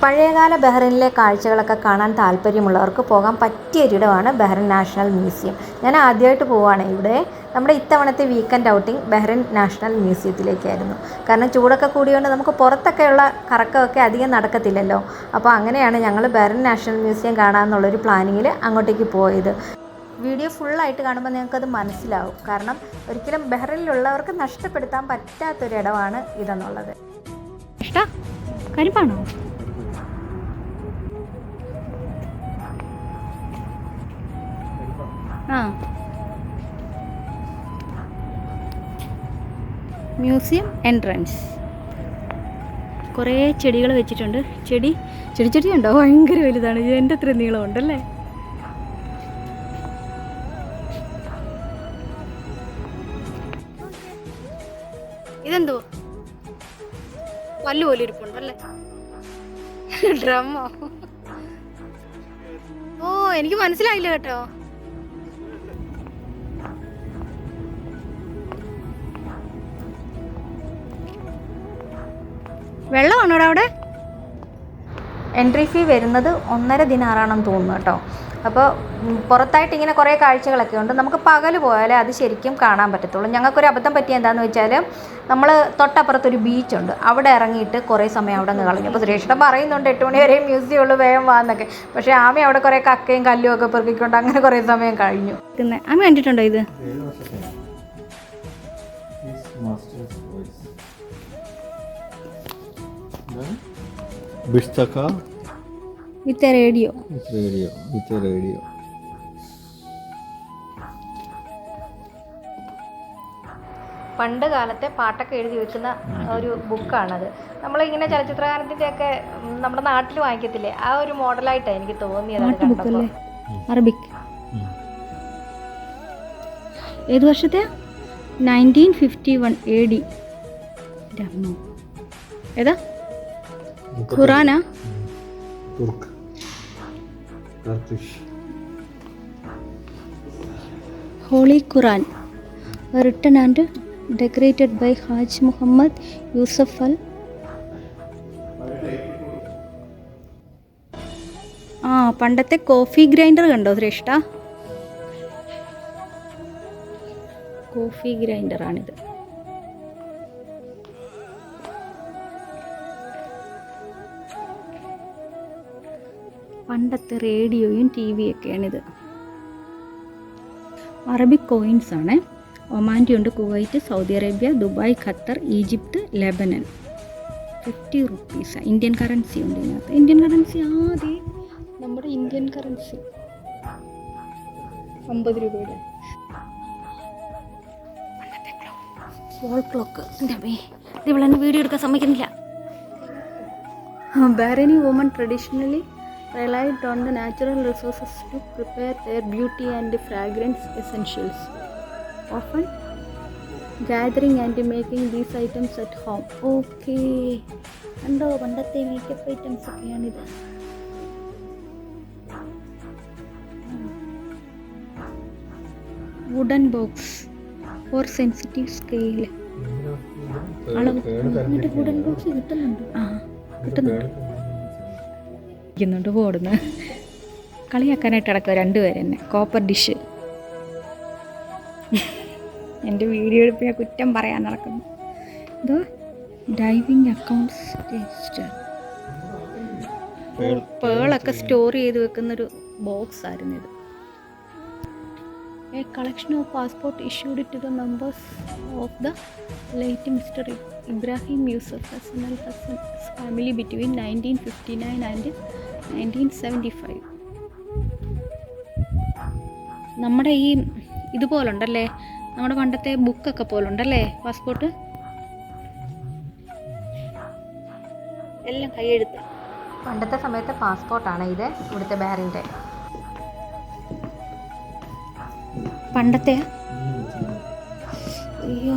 പഴയകാല ബഹ്റിനിലെ കാഴ്ചകളൊക്കെ കാണാൻ താല്പര്യമുള്ളവർക്ക് പോകാൻ പറ്റിയ ഒരിടമാണ് ബഹ്റിൻ നാഷണൽ മ്യൂസിയം. ഞാൻ ആദ്യമായിട്ട് പോവുകയാണ് ഇവിടെ. നമ്മുടെ ഇത്തവണത്തെ വീക്കെൻഡ് ഔട്ടിംഗ് ബഹ്റിൻ നാഷണൽ മ്യൂസിയത്തിലേക്കായിരുന്നു. കാരണം ചൂടൊക്കെ കൂടിയോണ്ട് നമുക്ക് പുറത്തൊക്കെയുള്ള കറക്കമൊക്കെ അധികം നടക്കത്തില്ലല്ലോ. അപ്പോൾ അങ്ങനെയാണ് ഞങ്ങൾ ബഹ്റിൻ നാഷണൽ മ്യൂസിയം കാണാമെന്നുള്ളൊരു പ്ലാനിങ്ങിൽ അങ്ങോട്ടേക്ക് പോയത്. വീഡിയോ ഫുള്ളായിട്ട് കാണുമ്പോൾ നിങ്ങൾക്കത് മനസ്സിലാവും. കാരണം ഒരിക്കലും ബഹ്റിനിലുള്ളവർക്ക് നഷ്ടപ്പെടുത്താൻ പറ്റാത്തൊരിടമാണ് ഇതെന്നുള്ളത്. ഇഷ്ട? കരിപ്പാണോ? ആ. മ്യൂസിയം എൻട്രൻസ് കുറേ ചെടികൾ വെച്ചിട്ടുണ്ട്. ചെടി ചെടി ചെടി ഉണ്ടോ? ഭയങ്കര വലുതാണ്. ഇത് എന്റെ അത്ര നീളമുണ്ടല്ലേ? ഇതെന്തോ? പല്ല് പോലെ ഇരിപ്പുണ്ടല്ലേ? ഡ്രമ്മോ? ഓ എനിക്ക് മനസ്സിലായില്ല കേട്ടോ. വെള്ളമാണോടാ അവിടെ? എൻട്രി ഫീ വരുന്നത് ഒന്നര ദിനാറാണെന്ന് തോന്നുന്നു കേട്ടോ. അപ്പോൾ പുറത്തായിട്ട് ഇങ്ങനെ കുറേ കാഴ്ചകളൊക്കെ ഉണ്ട്. നമുക്ക് പകൽ പോയാലേ അത് ശരിക്കും കാണാൻ പറ്റത്തുള്ളൂ. ഞങ്ങൾക്കൊരു അബദ്ധം പറ്റിയ എന്താണെന്ന് വെച്ചാൽ നമ്മൾ തൊട്ടപ്പുറത്തൊരു ബീച്ചുണ്ട് അവിടെ ഇറങ്ങിയിട്ട് കുറേ സമയം അവിടെ നിന്ന് കളഞ്ഞു. അപ്പോൾ സുരേഷിനെ പറയുന്നുണ്ട് എട്ട് മണി വരെ മ്യൂസിയം ഉള്ളൂ വേഗം വാന്നൊക്കെ പക്ഷേ ആമി അവിടെ കുറേ കക്കയും കല്ലും ഒക്കെ പെറുക്കിക്കൊണ്ട് അങ്ങനെ കുറേ സമയം കഴിഞ്ഞു. ആമി കണ്ടിട്ടുണ്ടോ ഇത്? With radio. പണ്ട് കാലത്തെ പാട്ടൊക്കെ എഴുതി വെക്കുന്ന ഒരു ബുക്കാണത്. നമ്മളിങ്ങനെ ചലച്ചിത്രകാരത്തിന്റെ ഒക്കെ നമ്മുടെ നാട്ടിൽ വാങ്ങിക്കത്തില്ലേ? ആ ഒരു മോഡലായിട്ടാണ് എനിക്ക് തോന്നിയത് അറബിക്. ഏത് വർഷത്തെ? Nineteen fifty one A D. ഏതാ? ഖുറാനാ? തുർക്ക്. Holy Quran written and decorated by Haj Muhammad Yusuf al ആ പണ്ടത്തെ കോഫി ഗ്രൈൻഡർ കണ്ടോ ശ്രേഷ്ഠ? കോഫി ഗ്രൈൻഡറാണിത് പണ്ടത്തെ റേഡിയോയും ടി വിയൊക്കെയാണിത് അറബിക് കോയിൻസ് ആണ്. ഒമാൻഡിയുണ്ട് Kuwait Saudi Arabia Dubai Qatar Egypt Lebanon. Fifty rupees Indian currency ഉണ്ട് ഇതിനകത്ത്. ഇന്ത്യൻ കറൻസി ആദ്യം നമ്മുടെ ഇന്ത്യൻ കറൻസി അമ്പത് രൂപയുടെ. വോൾ ക്ലോക്ക് എന്റെ വീഡിയോ എടുക്കാൻ സമ്മതിക്കുന്നില്ല. Bahraini woman traditionally relied on the natural resources to prepare their beauty and fragrance essentials, often gathering and making these items at home. Okay കണ്ടോ പണ്ടത്തെ makeup items ഒക്കെയാണിത് wooden box for sensitive scale അളവ് എന്നിട്ട് wooden box കിട്ടുന്നുണ്ട് ആ കിട്ടുന്നുണ്ട് ഇരിക്കുന്നുണ്ട് പോടുന്നു കളിയാക്കാനായിട്ട് അടക്കുക രണ്ടുപേർ തന്നെ കോപ്പർ ഡിഷ് എന്റെ വീഡിയോ എടുപ്പ് ഞാൻ കുറ്റം പറയാൻ നടക്കുന്നു. എന്തോ ഡൈവിങ് അക്കൗണ്ട്സ് രജിസ്റ്റർ പേളൊക്കെ സ്റ്റോർ ചെയ്ത് വെക്കുന്നൊരു ബോക്സ് ആയിരുന്നു ഇത്. A collection of passport issued to the members of the late mister Ibrahim Yusuf Hasan Al Hasan family between nineteen fifty nine and nineteen seventy five നമ്മുടെ ഈ ഇതുപോലുണ്ടല്ലേ നമ്മുടെ പണ്ടത്തെ ബുക്കൊക്കെ പോലുണ്ടല്ലേ? പാസ്പോർട്ട് എല്ലാം കൈയെഴുത്ത്. പണ്ടത്തെ സമയത്തെ പാസ്പോർട്ടാണ് ഇത് ഇവിടുത്തെ ബാറിന്റെ പണ്ടത്തെ? അയ്യോ.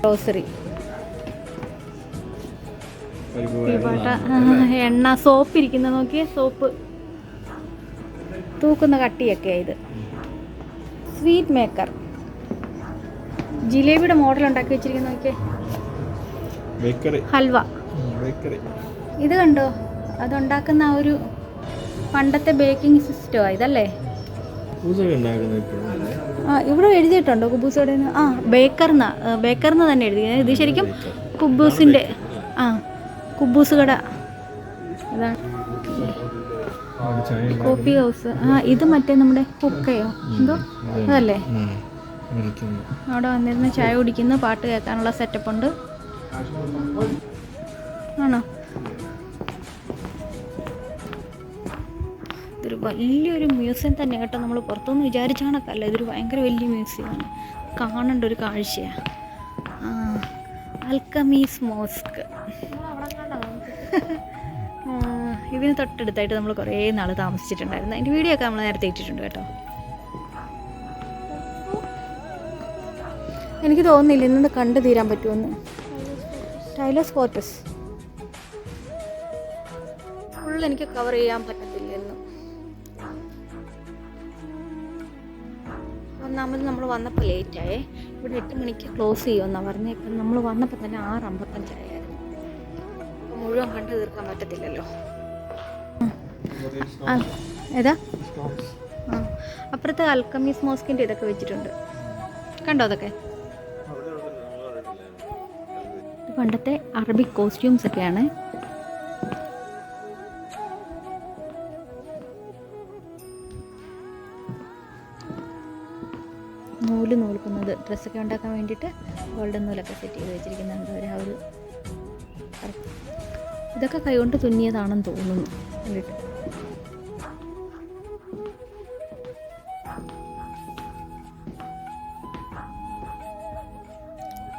ഗ്രോസറി പാട്ട എണ്ണ സോപ്പ് ഇരിക്കുന്ന നോക്കിയേ സോപ്പ്. തൂക്കുന്ന കട്ടിയൊക്കെ ഇത്. സ്വീറ്റ് മേക്കർ ജിലേബിയുടെ മോഡൽ ഉണ്ടാക്കി വെച്ചിരിക്കുന്ന നോക്കിയേ. ഹൽവ. ഇത് കണ്ടോ? അതുണ്ടാക്കുന്ന ആ ഒരു പണ്ടത്തെ ബേക്കിംഗ് സിസ്റ്റമാണ് ഇതല്ലേ? ആ ഇവിടെ എഴുതിയിട്ടുണ്ടോ കുബൂസോടെ? ആ ബേക്കർന്ന ബേക്കർന്ന് തന്നെ എഴുതിയത് ഇത് ശരിക്കും കുബൂസിന്റെ ആ കുബൂസ് കട അതാണ് കോഫി ഹൗസ്. ആ ഇത് മറ്റേ നമ്മുടെ ഹുക്കയോ? എന്തോ? അതല്ലേ? അവിടെ വന്നിരുന്ന് ചായ കുടിക്കുന്നു പാട്ട് കേൾക്കാനുള്ള സെറ്റപ്പ് ഉണ്ട്. ആണോ? വലിയൊരു മ്യൂസിയം തന്നെ കേട്ടോ നമ്മൾ പുറത്തുനിന്ന് വിചാരിച്ച കണക്കല്ല ഇതൊരു ഭയങ്കര വലിയ മ്യൂസിയമാണ് കാണേണ്ട ഒരു കാഴ്ചയാണ് അൽക്കമീസ് മോസ്ക്. ഇതിന് തൊട്ടടുത്തായിട്ട് നമ്മൾ കുറേ നാൾ താമസിച്ചിട്ടുണ്ടായിരുന്നു. അതിന്റെ വീഡിയോ ഒക്കെ നമ്മൾ നേരത്തെ ഇട്ടിട്ടുണ്ട് കേട്ടോ. എനിക്ക് തോന്നുന്നില്ല ഇന്നത് കണ്ടു തീരാൻ പറ്റുമെന്ന്. ടൈലോസ് ഫോർട്ടസ് ഫുൾ എനിക്ക് കവർ ചെയ്യാൻ പറ്റത്തില്ല. ഒന്നാമത് നമ്മൾ വന്നപ്പോൾ ലേറ്റായേ ഇവിടെ എട്ട് മണിക്ക് ക്ലോസ് ചെയ്യുമെന്നാണ് പറഞ്ഞത് ഇപ്പം നമ്മൾ വന്നപ്പോൾ തന്നെ ആറ് അമ്പത്തഞ്ചായിരുന്നു മുഴുവൻ കണ്ടു തീർക്കാൻ പറ്റത്തില്ലല്ലോ. ആ, ഏതാ? ആ അപ്പുറത്തെ അൽക്കമീസ് മോസ്കിന്റെ ഇതൊക്കെ വെച്ചിട്ടുണ്ട്. കണ്ടോ അതൊക്കെ? പണ്ടത്തെ അറബിക് കോസ്റ്റ്യൂംസ് ഒക്കെയാണ്. ഡ്രസ്സൊക്കെ ഉണ്ടാക്കാൻ വേണ്ടിയിട്ട് ഗോൾഡൻ നൂലൊക്കെ സെറ്റ് ചെയ്ത് വെച്ചിരിക്കുന്നുണ്ട്. ഒരു ആ ഒരു ഇതൊക്കെ കൈകൊണ്ട് തുന്നിയതാണെന്ന് തോന്നുന്നു. കണ്ടിട്ട്.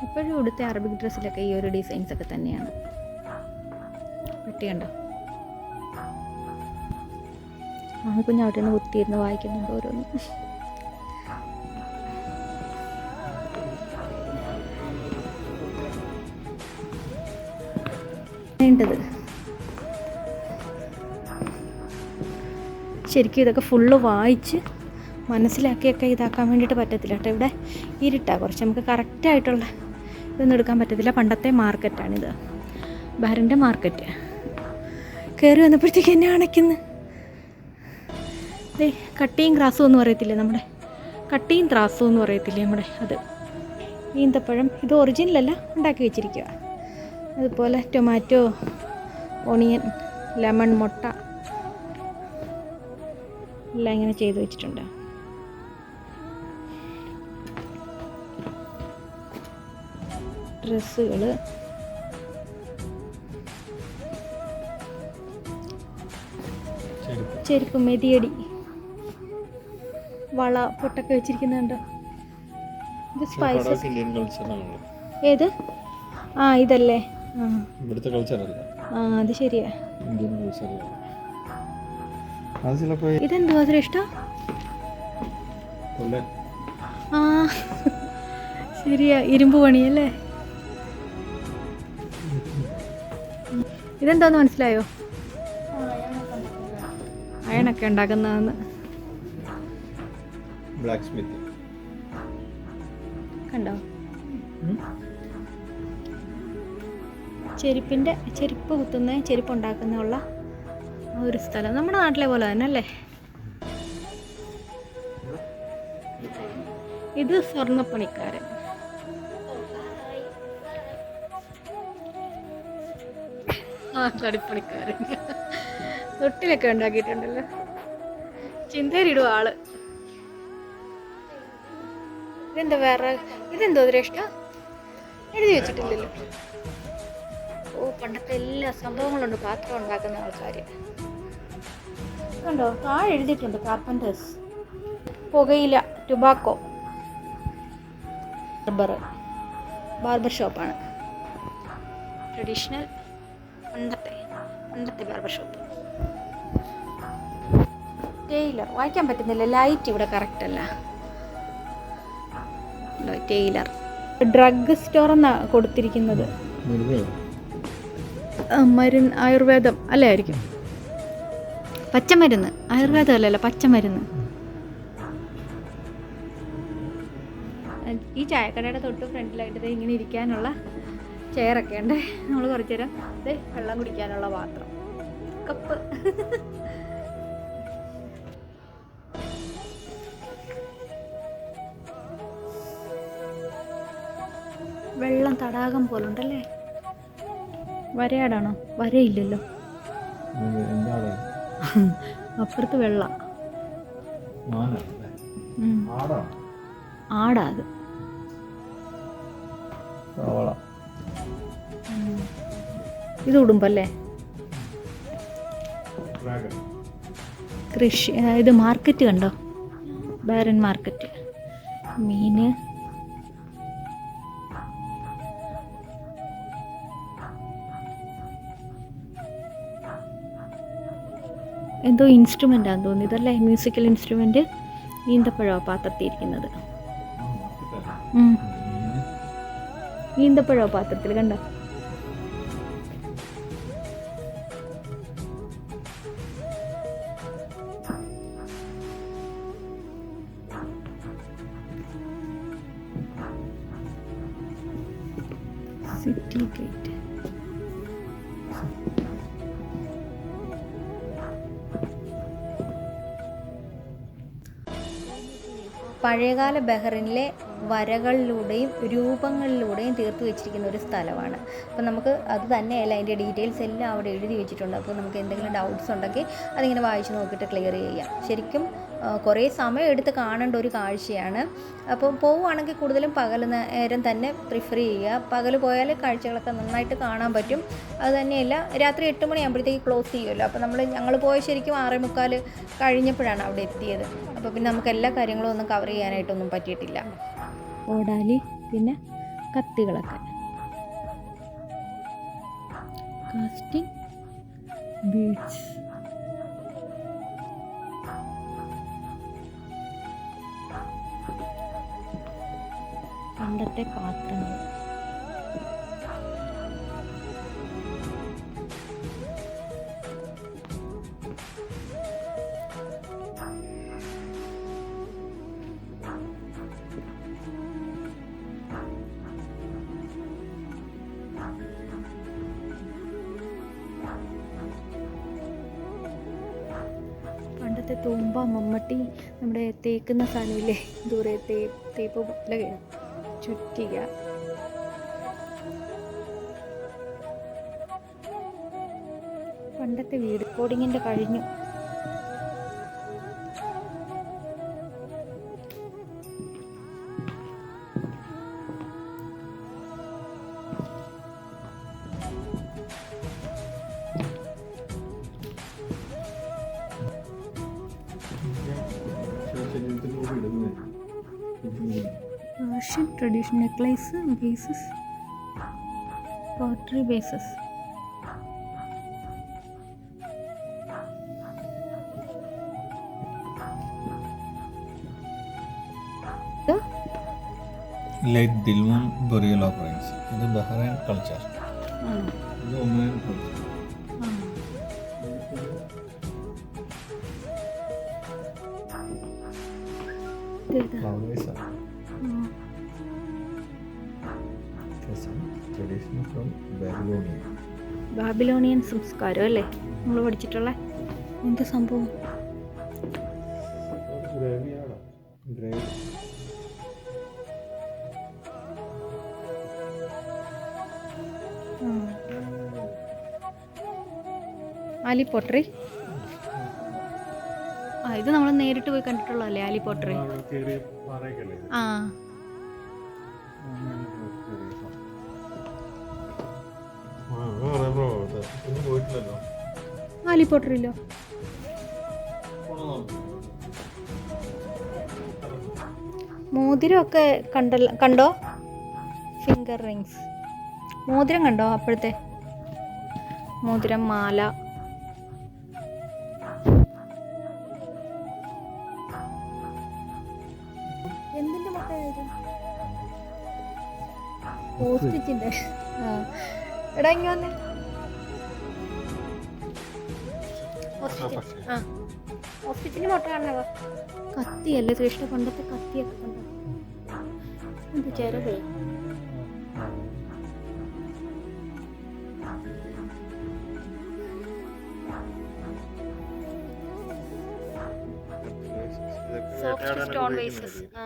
ഇപ്പോഴും ഇവിടുത്തെ അറബിക് ഡ്രസ്സിലൊക്കെ ഈ ഒരു ഡിസൈൻസ് ഒക്കെ തന്നെയാണ്. പെട്ടിയുണ്ടോ ആ കുഞ്ഞ് അവിടെ നിന്ന് കുത്തിയിരുന്ന് വായിക്കുന്നുണ്ട് ഓരോന്ന്. വേണ്ടത്? ശരിക്കും ഇതൊക്കെ ഫുള്ള് വായിച്ച് മനസ്സിലാക്കിയൊക്കെ ഇതാക്കാൻ വേണ്ടിയിട്ട് പറ്റത്തില്ല കേട്ടോ ഇവിടെ. ഇരുട്ടാ കുറച്ച്. നമുക്ക് കറക്റ്റായിട്ടുള്ള ഇതൊന്നും എടുക്കാൻ പറ്റത്തില്ല. പണ്ടത്തെ മാർക്കറ്റാണിത് ബാരന്റെ മാർക്കറ്റ് കയറി വന്നപ്പോഴത്തേക്ക് എന്നെ അണയ്ക്കുന്നു. ദേ കട്ടിയും ഗ്രാസും എന്ന് പറയത്തില്ലേ നമ്മുടെ? കട്ടിയും ത്രാസും എന്ന് പറയത്തില്ലേ നമ്മുടെ? അത്. ഈന്തപ്പഴം. ഇത് ഒറിജിനലല്ല ഉണ്ടാക്കി വെച്ചിരിക്കുക അതുപോലെ ടൊമാറ്റോ ഓണിയൻ ലെമൺ മുട്ട. എല്ലാം ഇങ്ങനെ ചെയ്ത് വെച്ചിട്ടുണ്ട്. ഡ്രസ്സുകൾ ചെരുപ്പ്. മെതിയടി. വള പൊട്ടൊക്കെ വെച്ചിരിക്കുന്നുണ്ടോ. ഇത് സ്പൈസസ് ഏത്? ആ ഇതല്ലേ. ഇവിടുത്തെ കൾച്ചറല്ല അത് ശരിയാ. ഇന്ത്യൻ കൾച്ചറല്ല അത് ചിലപ്പോൾ ഇതെന്തുവാ? അതിന് ഇഷ്ടം? ആ ശരിയാ. ഇരുമ്പ് പണിയല്ലേ? ഇതെന്താന്ന് മനസ്സിലായോ? അയണൊക്കെ ഉണ്ടാക്കുന്നതെന്ന്. ബ്ലാക്ക് സ്മിത്ത് ചെരുപ്പിന്റെ ചെരുപ്പ് കുത്തുന്ന ചെരുപ്പ് ഉണ്ടാക്കുന്ന ആ ഒരു സ്ഥലം. നമ്മുടെ നാട്ടിലെ പോലെ തന്നെ അല്ലേ? ഇത് സ്വർണപ്പണിക്കാരൻ. ആ കടിപ്പണിക്കാരൻ. തൊട്ടിലൊക്കെ ഉണ്ടാക്കിയിട്ടുണ്ടല്ലോ. ചിന്തയിലിടും ആൾ. ഇതെന്താ വേറെ? ഇതെന്തോ ഇഷ്ടം എഴുതി വെച്ചിട്ടില്ലല്ലോ. ഓ പണ്ടത്തെ എല്ലാ സംഭവങ്ങളുണ്ട് പാത്രം ഉണ്ടാക്കുന്ന ആൾക്കാർ കണ്ടോ? താഴെ എഴുതിയിട്ടുണ്ട് കാർപ്പന്റേഴ്സ് പുകയില ടുബാക്കോ ബാർബർ ബാർബർ ഷോപ്പാണ് ട്രഡീഷണൽ പണ്ടത്തെ പണ്ടത്തെ ബാർബർ ഷോപ്പ് ടൈലർ വായിക്കാൻ പറ്റുന്നില്ല ലൈറ്റ് ഇവിടെ കറക്റ്റ് അല്ല. ടൈലർ ഡ്രഗ് സ്റ്റോർ എന്നാണ് കൊടുത്തിരിക്കുന്നത്. മരുന്നോ ആയുർവേദം അല്ലേ ആയിരിക്കും പച്ചമരുന്ന് ആയുർവേദം അല്ലല്ലോ പച്ചമരുന്ന്. ഈ ചായക്കടയുടെ തൊട്ട് ഫ്രണ്ടിലായിട്ട് ഇങ്ങനെ ഇരിക്കാനുള്ള ചെയറൊക്കെ ഉണ്ട്. നമ്മൾ കുറച്ച് നേരം ഇത് വെള്ളം കുടിക്കാനുള്ള പാത്രം. കപ്പ്. വെള്ളം തടാകം പോലുണ്ടല്ലേ? വരയാടാണോ? വരയില്ലല്ലോ. അപ്പുറത്ത് വെള്ള. ആടാത് ആടാണ് ആടാ. അത്. ഇത് ഉടുമ്പല്ലേ? കൃഷി ഇത് മാർക്കറ്റ് കണ്ടോ? Bahrain market. മീന് എന്തോ ഇൻസ്ട്രുമെന്റ് ആണെന്ന് തോന്നുന്നു. ഇതല്ലേ മ്യൂസിക്കൽ ഇൻസ്ട്രുമെന്റ് ഈന്തപ്പഴമാണ് പാത്രത്തിരിക്കുന്നത് ഉം. ഈന്തപ്പഴമാണ് പാത്രത്തിൽ കണ്ടോ? പഴയകാല ബഹ്റിനിലെ വരകളിലൂടെയും രൂപങ്ങളിലൂടെയും തീർത്തു വെച്ചിരിക്കുന്ന ഒരു സ്ഥലമാണ്. അപ്പോൾ നമുക്ക് അത് തന്നെയല്ല അതിന്റെ ഡീറ്റെയിൽസ് എല്ലാം അവിടെ എഴുതി വെച്ചിട്ടുണ്ട്. അപ്പോൾ നമുക്ക് എന്തെങ്കിലും ഡൗട്ട്സ് ഉണ്ടെങ്കിൽ അതിങ്ങനെ വായിച്ച് നോക്കിയിട്ട് ക്ലിയർ ചെയ്യാം. ശരിക്കും കുറേ സമയം എടുത്ത് കാണേണ്ട ഒരു കാഴ്ചയാണ്. അപ്പോൾ പോവുകയാണെങ്കിൽ കൂടുതലും പകൽ നേരം തന്നെ പ്രിഫർ ചെയ്യുക. പകൽ പോയാൽ കാഴ്ചകളൊക്കെ നന്നായിട്ട് കാണാൻ പറ്റും. അത് തന്നെയല്ല രാത്രി എട്ട് മണിയാകുമ്പോഴത്തേക്ക് ക്ലോസ് ചെയ്യുമല്ലോ. അപ്പോൾ നമ്മൾ ഞങ്ങൾ പോയ ശരിക്കും ആറേ മുക്കാൽ കഴിഞ്ഞപ്പോഴാണ് അവിടെ എത്തിയത്. അപ്പോൾ പിന്നെ നമുക്ക് എല്ലാ കാര്യങ്ങളും ഒന്നും കവർ ചെയ്യാനായിട്ടൊന്നും പറ്റിയിട്ടില്ല. ഓടാലി പിന്നെ കത്തികളൊക്കെ. കാസ്റ്റിംഗ് ബീഡ്സ് പണ്ടത്തെ പാത്രങ്ങൾ. പണ്ടത്തെ തൂമ്പ മമ്മട്ടി നമ്മുടെ തേക്കുന്ന സാധനമില്ലേ? ദൂരെ തേ തേപ്പ് ചുറ്റിക. പണ്ടത്തെ വീട് കോഡിങ്ങിന്റെ കഴിഞ്ഞു. ശരീരത്തിലൂടെ ഇടുന്നത് Russian traditional necklace bases, pottery bases. Late Dilmun burial offerings ഇത് ബഹ്റൈൻ കൾച്ചർ ഇത് ഒമാൻ കൾച്ചർ ആ ബാബിലോണിയൻ. സംസ്കാരം അല്ലേ? നമ്മൾ പഠിച്ചിട്ടുള്ള എന്ത് സംഭവം? ആലി പോട്ടറി? ആ ഇത് നമ്മൾ നേരിട്ട് പോയി കണ്ടിട്ടുള്ളതല്ലേ ആലി പോട്ടറി? ആ. ആലി പോട്ടറില്ലോ മോതിരമൊക്കെ കണ്ടല്ല കണ്ടോ? ഫിംഗർ റിങ്സ് മോതിരം കണ്ടോ അപ്പോഴത്തെ? മോതിരം മാല. എന്തിന്റെ ആ. എടാ ഇങ്ങ ആ ഓപ്പോസിറ്റിന് മുട്ട കാണണവ കത്തിയല്ലേ കൃഷ്ണ പണ്ടത്തെ കത്തിയൊക്കെ കണ്ടോ? എന്താ ചെറുതേ സോഫ്റ്റ് സ്റ്റോൺ വേസസ് ആ.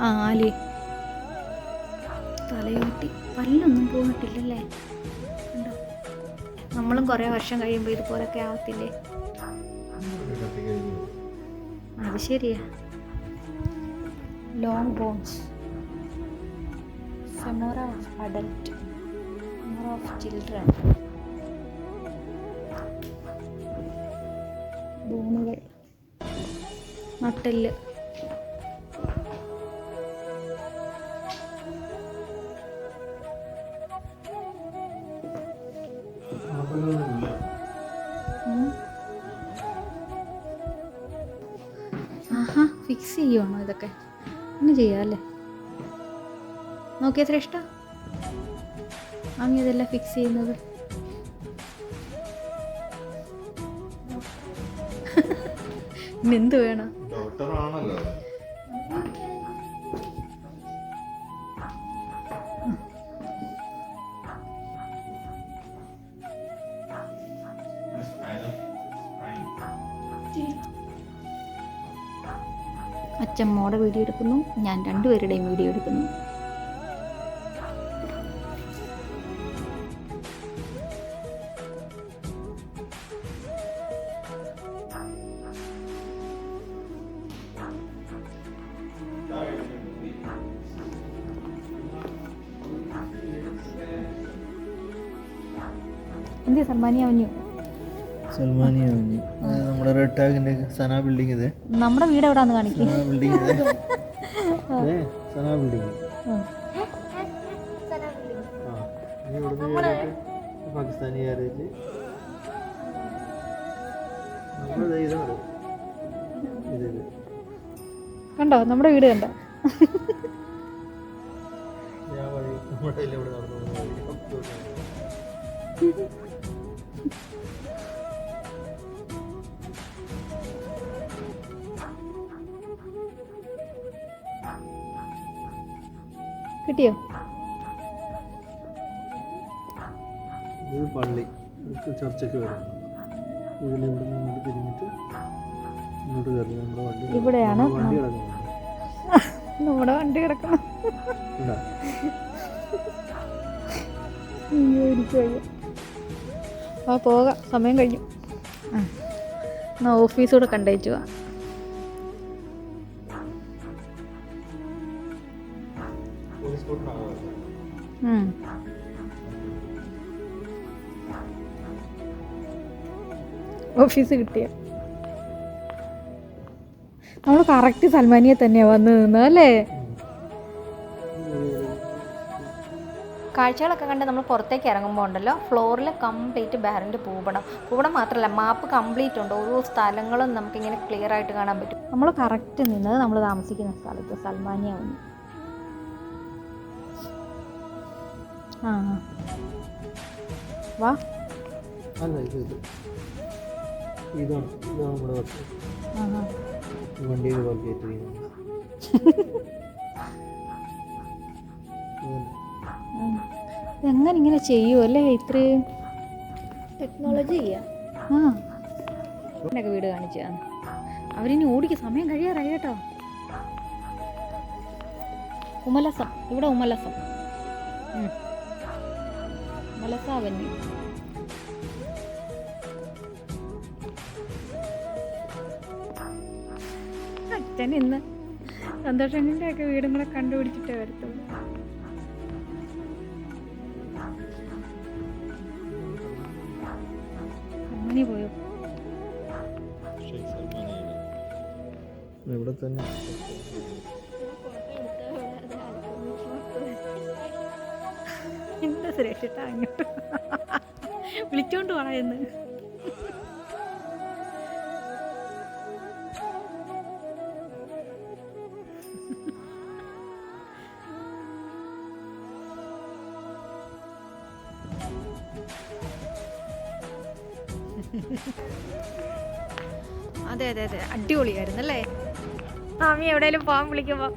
ആലി. തലയോട്ടി. പല്ലൊന്നും പോയിട്ടില്ലല്ലേ? നമ്മളും കുറേ വർഷം കഴിയുമ്പോൾ ഇതുപോലൊക്കെ ആവത്തില്ലേ? അത് ശരിയാ. Long bones femora of adult femora of children ബോണുകൾ നട്ടെല്ല് ചെയ്യുവാണോ ഇതൊക്കെ? ഇങ്ങനെ ചെയ്യാം അല്ലേ? ശ്രേഷ്ഠ അങ്ങനെ ഇതെല്ലാം ഫിക്സ് ചെയ്യുന്നത്. എന്ത് വേണം? ഡോക്ടറാണല്ലോ. അച്ഛമ്മോടെ വീഡിയോ എടുക്കുന്നു. ഞാൻ രണ്ടുപേരുടെയും വീഡിയോ എടുക്കുന്നു. എന്ത് സമ്മാനി അവഞ്ഞു സൽമാനി നമ്മുടെ റെഡ് ടാഗിന്റെ സന ബിൽഡിംഗ് ഇത്. നമ്മുടെ വീട് എവിടാന്ന് കാണിക്കും. കണ്ടോ? നമ്മുടെ വീട് കണ്ടോ? ഞാൻ ഇവിടെ നടന്നു കിട്ടിയോ? ഇത് പള്ളി ചർച്ചയ്ക്ക് വരണം ഇതിൽ ഇവിടെ നിന്ന് തിരിഞ്ഞിട്ട് ഇങ്ങോട്ട് കയറി നമ്മുടെ വണ്ടി ഇവിടെയാണ്? നമ്മുടെ വണ്ടി കിടക്കുന്നത് നമ്മുടെ വണ്ടി കിടക്കണം. അയ്യോ ആ പോകാം. സമയം കഴിഞ്ഞു. ആ. എന്നാ ഓഫീസൂടെ കണ്ടേച്ചു പോവാം ഓഫീസ് കിട്ടിയ. നമ്മൾ കറക്റ്റ് സൽമാനിയെ തന്നെയാണ് വന്ന് നിന്നത് അല്ലേ? കാഴ്ചകളൊക്കെ കണ്ട് നമ്മൾ പുറത്തേക്ക് ഇറങ്ങുമ്പോൾ ഉണ്ടല്ലോ ഫ്ലോറിൽ കംപ്ലീറ്റ് ബാരന്റ് പൂപടം പൂപടം മാത്രമല്ല മാപ്പ് കംപ്ലീറ്റ് ഉണ്ട്. ഓരോ സ്ഥലങ്ങളും നമുക്കിങ്ങനെ ക്ലിയർ ആയിട്ട് കാണാൻ പറ്റും. നമ്മൾ കറക്റ്റ് നിന്നത് നമ്മൾ താമസിക്കുന്ന സ്ഥലത്ത് സൽമാനിയ വന്നു. ആ. വാ. അല്ല ഇത് ഇത്. ഇതാണ് ഇതാണ് നമ്മുടെ. ഈ വണ്ടിയിൽ വർക്ക് ഉം. ഇതെങ്ങനെ ഇങ്ങനെ ചെയ്യുമല്ലേ ഇത്രയും ടെക്നോളജി ചെയ്യാം. ആ. എന്നൊക്കെ വീട് കാണിച്ചു. അവരിനി ഓടിക്ക് സമയം കഴിയാറായി കേട്ടോ. ഉമലസം ഇവിടെ ഉമലസം. ഉം. ഉമലസ അവന്യൂ അച്ഛൻ ഇന്ന് സന്തോഷങ്ങളുടെയൊക്കെ വീടും കൂടെ കണ്ടുപിടിച്ചിട്ടേ വരത്തുള്ളൂ. അങ്ങനെ പോയോ? ഇവിടെ തന്നെ. എന്താ സുരക്ഷിത അങ്ങോട്ട്? വിളിച്ചോണ്ട് പറയുന്നത് അതെ അതെ അതെ. അടിപൊളിയായിരുന്നു അല്ലേ? മാമി എവിടെയെങ്കിലും പോകാൻ വിളിക്കുമ്പോ.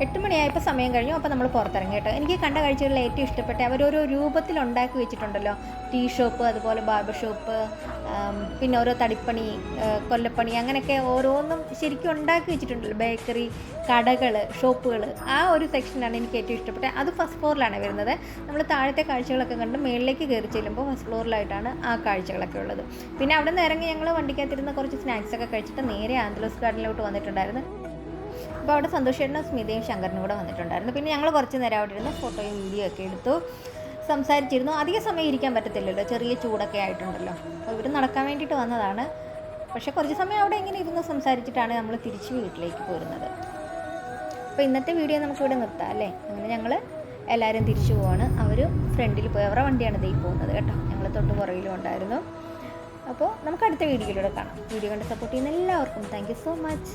എട്ട് മണിയായപ്പോൾ സമയം കഴിഞ്ഞു അപ്പോൾ നമ്മൾ പുറത്തിറങ്ങി കേട്ടോ. എനിക്ക് കണ്ട കാഴ്ചകളിൽ ഏറ്റവും ഇഷ്ടപ്പെട്ട അവരോരോ രൂപത്തിൽ ഉണ്ടാക്കി വെച്ചിട്ടുണ്ടല്ലോ. ടീ ഷോപ്പ് അതുപോലെ ബാർബർ ഷോപ്പ് പിന്നെ ഓരോ തടിപ്പണി കൊല്ലപ്പണി അങ്ങനെയൊക്കെ ഓരോന്നും ശരിക്കും ഉണ്ടാക്കി വെച്ചിട്ടുണ്ടല്ലോ. ബേക്കറി കടകൾ ഷോപ്പുകൾ ആ ഒരു സെക്ഷനാണ് എനിക്ക് ഏറ്റവും ഇഷ്ടപ്പെട്ടത്. അത് ഫസ്റ്റ് ഫ്ലോറിലാണ് വരുന്നത്. നമ്മൾ താഴത്തെ കാഴ്ചകളൊക്കെ കണ്ട് മേളിലേക്ക് കയറി ചെല്ലുമ്പോൾ ഫസ്റ്റ് ഫ്ലോറിലായിട്ടാണ് ആ കാഴ്ചകളൊക്കെ ഉള്ളത്. പിന്നെ അവിടെ നിന്ന് ഇറങ്ങി ഞങ്ങൾ വണ്ടിക്കകത്തിരുന്ന് കുറച്ച് സ്നാക്സൊക്കെ കഴിച്ചിട്ട് നേരെ ആന്തലോസ് ഗാർഡനിലോട്ട് വന്നിട്ടുണ്ടായിരുന്നു. അപ്പോൾ അവിടെ സന്തോഷേട്ടനും സ്മിതയും ശങ്കറിനും കൂടെ വന്നിട്ടുണ്ടായിരുന്നു. പിന്നെ ഞങ്ങൾ കുറച്ച് നേരം അവിടെ ഇരുന്ന് ഫോട്ടോയും വീഡിയോ ഒക്കെ എടുത്തു. സംസാരിച്ചിരുന്നു. അധിക സമയം ഇരിക്കാൻ പറ്റത്തില്ലല്ലോ. ചെറിയ ചൂടൊക്കെ ആയിട്ടുണ്ടല്ലോ. അപ്പോൾ ഇവർ നടക്കാൻ വേണ്ടിയിട്ട് വന്നതാണ്. പക്ഷേ കുറച്ച് സമയം അവിടെ ഇങ്ങനെ ഇരുന്ന് സംസാരിച്ചിട്ടാണ് നമ്മൾ തിരിച്ച് വീട്ടിലേക്ക് പോരുന്നത്. അപ്പോൾ ഇന്നത്തെ വീഡിയോ നമുക്കിവിടെ നിർത്താം അല്ലേ? അങ്ങനെ ഞങ്ങൾ എല്ലാവരും തിരിച്ചു പോവാണ്. അവർ ഫ്രണ്ടിൽ പോയി. അവരുടെ വണ്ടിയാണ് ദേ പോകുന്നത് കേട്ടോ. ഞങ്ങൾ തൊട്ട് പുറകിലും ഉണ്ടായിരുന്നു. അപ്പോൾ നമുക്ക് അടുത്ത വീഡിയോയിലൂടെ കാണാം. വീഡിയോ കണ്ട് സപ്പോർട്ട് ചെയ്യുന്ന എല്ലാവർക്കും താങ്ക് സോ മച്ച്